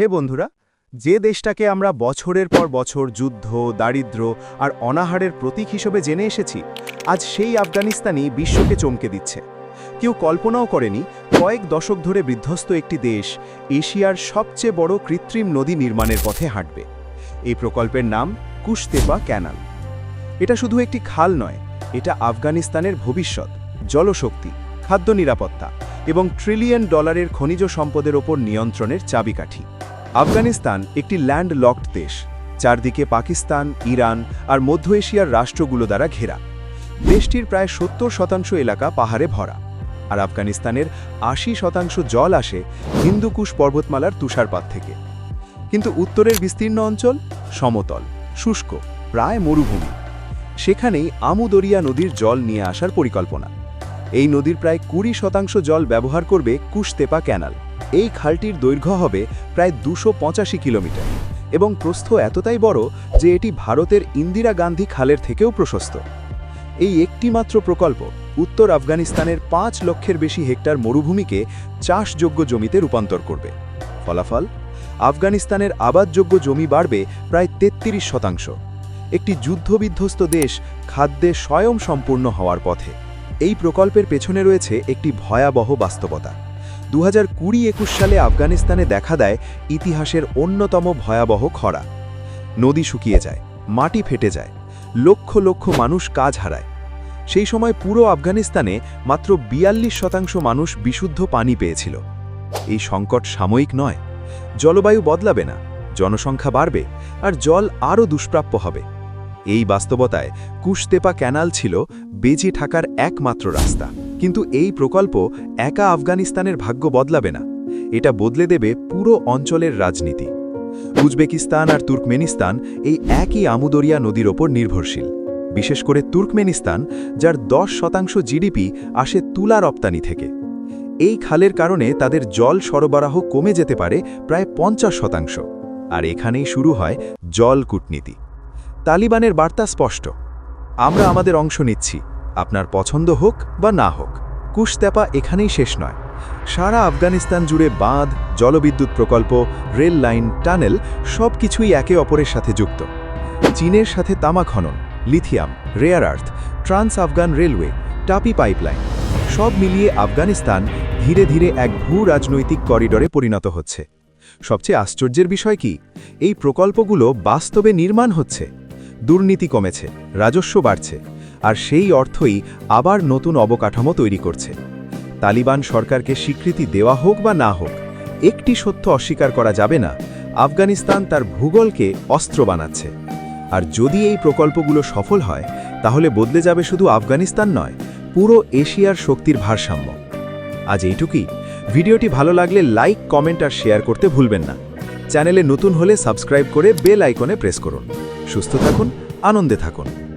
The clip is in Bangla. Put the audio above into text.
হে বন্ধুরা, যে দেশটাকে আমরা বছরের পর বছর যুদ্ধ দারিদ্র আর অনাহারের প্রতীক হিসেবে জেনে এসেছি, আজ সেই আফগানিস্তানই বিশ্বকে চমকে দিচ্ছে। কেউ কল্পনাও করেনি, কয়েক দশক ধরে বিধ্বস্ত একটি দেশ এশিয়ার সবচেয়ে বড় কৃত্রিম নদী নির্মাণের পথে হাঁটবে। এই প্রকল্পের নাম কুশতেপা ক্যানাল। এটা শুধু একটি খাল নয়, এটা আফগানিস্তানের ভবিষ্যৎ, জলশক্তি, খাদ্য নিরাপত্তা। এবং ট্রিলিয়ন ডলারের খনিজ সম্পদের ওপর নিয়ন্ত্রণের চাবিকাঠি। আফগানিস্তান একটি ল্যান্ড লকড দেশ, চারদিকে পাকিস্তান, ইরান আর মধ্য এশিয়ার রাষ্ট্রগুলো দ্বারা ঘেরা। দেশটির প্রায় সত্তর শতাংশ এলাকা পাহাড়ে ভরা আর আফগানিস্তানের আশি শতাংশ জল আসে হিন্দুকুশ পর্বতমালার তুষারপাত থেকে। কিন্তু উত্তরের বিস্তীর্ণ অঞ্চল সমতল, শুষ্ক, প্রায় মরুভূমি। সেখানেই আমুদরিয়া নদীর জল নিয়ে আসার পরিকল্পনা। এই নদীর প্রায় কুড়ি শতাংশ জল ব্যবহার করবে কুশতেপা ক্যানাল। এই খালটির দৈর্ঘ্য হবে প্রায় দুশো কিলোমিটার এবং প্রস্থ এতটাই বড় যে এটি ভারতের ইন্দিরা গান্ধী খালের থেকেও প্রশস্ত। এই একটিমাত্র প্রকল্প উত্তর আফগানিস্তানের পাঁচ লক্ষের বেশি হেক্টর মরুভূমিকে চাষযোগ্য জমিতে রূপান্তর করবে। ফলাফল? আফগানিস্তানের আবাদযোগ্য জমি বাড়বে প্রায় তেত্রিশ শতাংশ। একটি যুদ্ধবিধ্বস্ত দেশ খাদ্যে স্বয়ং সম্পূর্ণ হওয়ার পথে। এই প্রকল্পের পেছনে রয়েছে একটি ভয়াবহ বাস্তবতা। দু হাজার কুড়ি একুশ সালে আফগানিস্তানে দেখা দেয় ইতিহাসের অন্যতম ভয়াবহ খরা। নদী শুকিয়ে যায়, মাটি ফেটে যায়, লক্ষ লক্ষ মানুষ কাজ হারায়। সেই সময় পুরো আফগানিস্তানে মাত্র বিয়াল্লিশ শতাংশ মানুষ বিশুদ্ধ পানি পেয়েছিল। এই সংকট সাময়িক নয়, জলবায়ু বদলাবে না, জনসংখ্যা বাড়বে, আর জল আরও দুষ্প্রাপ্য হবে। এই বাস্তবতায় কুশতেপা ক্যানাল ছিল বেঁচে থাকার একমাত্র রাস্তা। কিন্তু এই প্রকল্প একা আফগানিস্তানের ভাগ্য বদলাবে না। এটা বদলে দেবে পুরো অঞ্চলের রাজনীতি। উজবেকিস্তান আর তুর্কমেনিস্তান এই একই আমুদরিয়া নদীর ওপর নির্ভরশীল। বিশেষ করে তুর্কমেনিস্তান, যার দশ শতাংশ জিডিপি আসে তুলা রপ্তানি থেকে। এই খালের কারণে তাদের জল সরবরাহ কমে যেতে পারে প্রায় পঞ্চাশ শতাংশ। আর এখানেই শুরু হয় জল কূটনীতি। তালিবানের বার্তা স্পষ্ট। আমরা আমাদের অংশ নিচ্ছি, আপনার পছন্দ হোক বা না হোক। কুশতেপা এখানেই শেষ নয়। সারা আফগানিস্তান জুড়ে বাঁধ, জলবিদ্যুৎ প্রকল্প, রেল লাইন, টানেল সব কিছুই একে অপরের সাথে যুক্ত। চীনের সাথে তামা খনন, lithium rare earth trans Afghan railway TAPI pipeline সব মিলিয়ে আফগানিস্তান ধীরে ধীরে এক ভূ রাজনৈতিক করিডরে পরিণত হচ্ছে। সবচেয়ে আশ্চর্যের বিষয় কি? এই প্রকল্পগুলো বাস্তবে নির্মাণ হচ্ছে। দুর্নীতি কমেছে, রাজস্ব বাড়ছে, আর সেই অর্থই আবার নতুন অবকাঠামো তৈরি করছে। তালিবান সরকারকে স্বীকৃতি দেওয়া হোক বা না হোক, একটি সত্য অস্বীকার করা যাবে না, আফগানিস্তান তার ভূগোলকে অস্ত্র বানাচ্ছে। আর যদি এই প্রকল্পগুলো সফল হয়, তাহলে বদলে যাবে শুধু আফগানিস্তান নয়, পুরো এশিয়ার শক্তির ভারসাম্য। আজ এইটুকুই। ভিডিওটি ভালো লাগলে লাইক, কমেন্ট আর শেয়ার করতে ভুলবেন না। চ্যানেলে নতুন হলে সাবস্ক্রাইব করে বেল আইকনে প্রেস করুন। সুস্থ থাকুন আনন্দে থাকুন।